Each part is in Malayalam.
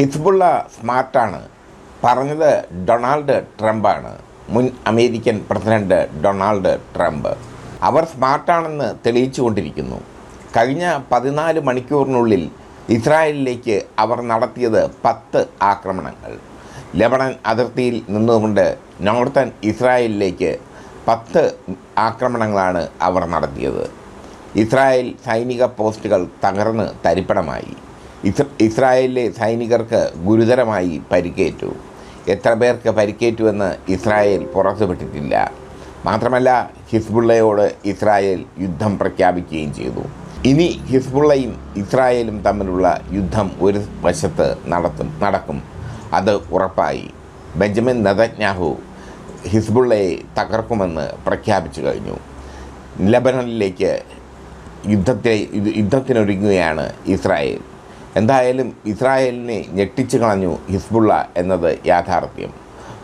ഹിസ്ബുള്ള സ്മാർട്ടാണ്. പറഞ്ഞത് ഡൊണാൾഡ് ട്രംപാണ്. മുൻ അമേരിക്കൻ പ്രസിഡന്റ് ഡൊണാൾഡ് ട്രംപ്. അവർ സ്മാർട്ടാണെന്ന് തെളിയിച്ചുകൊണ്ടിരിക്കുന്നു. കഴിഞ്ഞ പതിനാല് മണിക്കൂറിനുള്ളിൽ ഇസ്രായേലിലേക്ക് അവർ നടത്തിയത് പത്ത് ആക്രമണങ്ങൾ. ലബണൻ അതിർത്തിയിൽ നിന്നുകൊണ്ട് നോർത്തൻ ഇസ്രായേലിലേക്ക് പത്ത് ആക്രമണങ്ങളാണ് അവർ നടത്തിയത്. ഇസ്രായേൽ സൈനിക പോസ്റ്റുകൾ തകർന്ന് തരിപ്പണമായി. ഇസ് ഇസ്രായേലിലെ സൈനികർക്ക് ഗുരുതരമായി പരിക്കേറ്റു. എത്ര പേർക്ക് പരിക്കേറ്റുവെന്ന് ഇസ്രായേൽ പുറത്തുവിട്ടിട്ടില്ല. മാത്രമല്ല ഹിസ്ബുള്ളയോട് ഇസ്രായേൽ യുദ്ധം പ്രഖ്യാപിക്കുകയും ചെയ്തു. ഇനി ഹിസ്ബുള്ളയും ഇസ്രായേലും തമ്മിലുള്ള യുദ്ധം ഒരു വശത്ത് നടത്തും നടക്കും. അത് ഉറപ്പായി. ബെഞ്ചമിൻ നദജ്ഞാഹു ഹിസ്ബുള്ളയെ തകർക്കുമെന്ന് പ്രഖ്യാപിച്ചു കഴിഞ്ഞു. ലബനനിലേക്ക് യുദ്ധത്തെ യുദ്ധ- യുദ്ധത്തിനൊരുങ്ങുകയാണ് ഇസ്രായേൽ. എന്തായാലും ഇസ്രായേലിനെ ഞെട്ടിച്ചു കളഞ്ഞു ഹിസ്ബുള്ള എന്നത് യാഥാർത്ഥ്യം.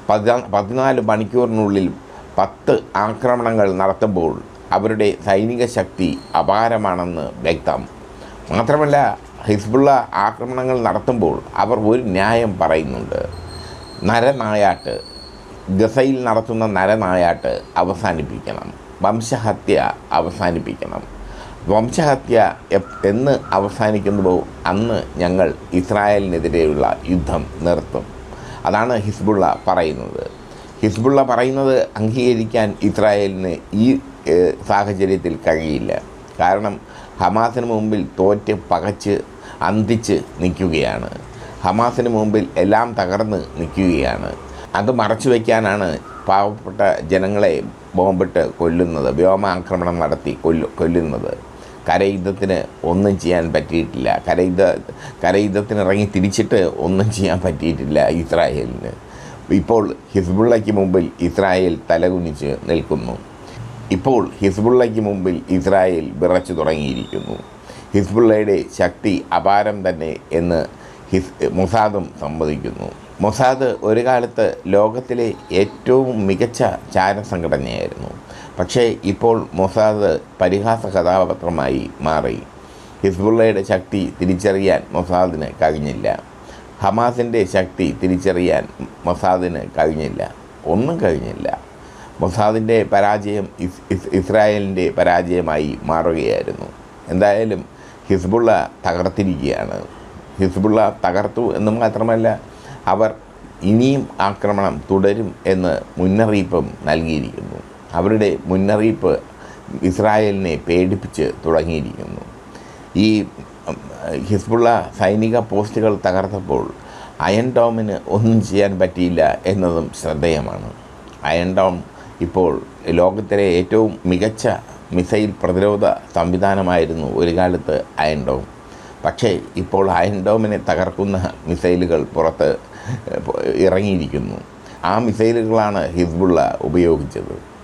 പതിനാ പതിനാല് മണിക്കൂറിനുള്ളിൽ പത്ത് ആക്രമണങ്ങൾ നടത്തുമ്പോൾ അവരുടെ സൈനിക ശക്തി അപാരമാണെന്ന് വ്യക്തം. മാത്രമല്ല ഹിസ്ബുള്ള ആക്രമണങ്ങൾ നടത്തുമ്പോൾ അവർ ഒരു ന്യായം പറയുന്നുണ്ട്. നരനായാട്ട് ഗസയിൽ നടത്തുന്ന നരനായാട്ട് അവസാനിപ്പിക്കണം. വംശഹത്യ അവസാനിപ്പിക്കണം. വംശഹത്യ എന്ന് അവസാനിക്കുന്നുവോ അന്ന് ഞങ്ങൾ ഇസ്രായേലിനെതിരെയുള്ള യുദ്ധം നിർത്തും. അതാണ് ഹിസ്ബുള്ള പറയുന്നത്. ഹിസ്ബുള്ള പറയുന്നത് അംഗീകരിക്കാൻ ഇസ്രായേലിന് ഈ സാഹചര്യത്തിൽ കഴിയില്ല. കാരണം ഹമാസിന് മുമ്പിൽ തോറ്റ് പകച്ച് അന്തിച്ച് നിൽക്കുകയാണ്. ഹമാസിന് മുമ്പിൽ എല്ലാം തകർന്ന് നിൽക്കുകയാണ്. അത് മറച്ചു വയ്ക്കാനാണ് പാവപ്പെട്ട ജനങ്ങളെ ബോംബിട്ട് കൊല്ലുന്നത് വ്യോമാക്രമണം നടത്തി കൊല്ലു കൊല്ലുന്നത്. കരയുദ്ധത്തിന് ഒന്നും ചെയ്യാൻ പറ്റിയിട്ടില്ല. കരയുദ്ധ കരയുദ്ധത്തിന് ഇറങ്ങി തിരിച്ചിട്ട് ഒന്നും ചെയ്യാൻ പറ്റിയിട്ടില്ല ഇസ്രായേലിന്. ഇപ്പോൾ ഹിസ്ബുള്ളയ്ക്ക് മുമ്പിൽ ഇസ്രായേൽ തലകുനിച്ച് നിൽക്കുന്നു. ഇപ്പോൾ ഹിസ്ബുള്ളയ്ക്ക് മുമ്പിൽ ഇസ്രായേൽ വിറച്ചു തുടങ്ങിയിരിക്കുന്നു. ഹിസ്ബുള്ളയുടെ ശക്തി അപാരം തന്നെ എന്ന് ഹിസ് മൊസാദും സമ്മതിക്കുന്നു. മൊസാദ് ഒരു കാലത്ത് ലോകത്തിലെ ഏറ്റവും മികച്ച ചാരസംഘടനയായിരുന്നു. പക്ഷേ ഇപ്പോൾ മൊസാദ് പരിഹാസ കഥാപാത്രമായി മാറി. ഹിസ്ബുള്ളയുടെ ശക്തി തിരിച്ചറിയാൻ മൊസാദിന് കഴിഞ്ഞില്ല. ഹമാസിന്റെ ശക്തി തിരിച്ചറിയാൻ മൊസാദിന് കഴിഞ്ഞില്ല. ഒന്നും കഴിഞ്ഞില്ല. മൊസാദിന്റെ പരാജയം ഇസ് ഇസ് ഇസ്രായേലിന്റെ പരാജയമായി മാറുകയായിരുന്നു. എന്തായാലും ഹിസ്ബുള്ള തകർത്തിരിക്കുകയാണ്. ഹിസ്ബുള്ള തകർത്തു എന്ന് മാത്രമല്ല അവർ ഇനിയും ആക്രമണം തുടരും എന്ന് മുന്നറിയിപ്പും നൽകിയിരിക്കുന്നു. അവരുടെ മുന്നറിയിപ്പ് ഇസ്രായേലിനെ പേടിപ്പിച്ച് തുടങ്ങിയിരിക്കുന്നു. ഈ ഹിസ്ബുള്ള സൈനിക പോസ്റ്റുകൾ തകർത്തപ്പോൾ അയൺ ഡോമിന് ഒന്നും ചെയ്യാൻ പറ്റിയില്ല എന്നതും ശ്രദ്ധേയമാണ്. അയൺ ഡോം ഇപ്പോൾ ലോകത്തിലെ ഏറ്റവും മികച്ച മിസൈൽ പ്രതിരോധ സംവിധാനമായിരുന്നു ഒരു കാലത്ത് അയൺ ഡോം പക്ഷേ ഇപ്പോൾ അയൺ ഡോമിനെ തകർക്കുന്ന മിസൈലുകൾ പുറത്ത് ഇറങ്ങിയിരിക്കുന്നു. ആ മിസൈലുകളാണ് ഹിസ്ബുള്ള ഉപയോഗിച്ചത്.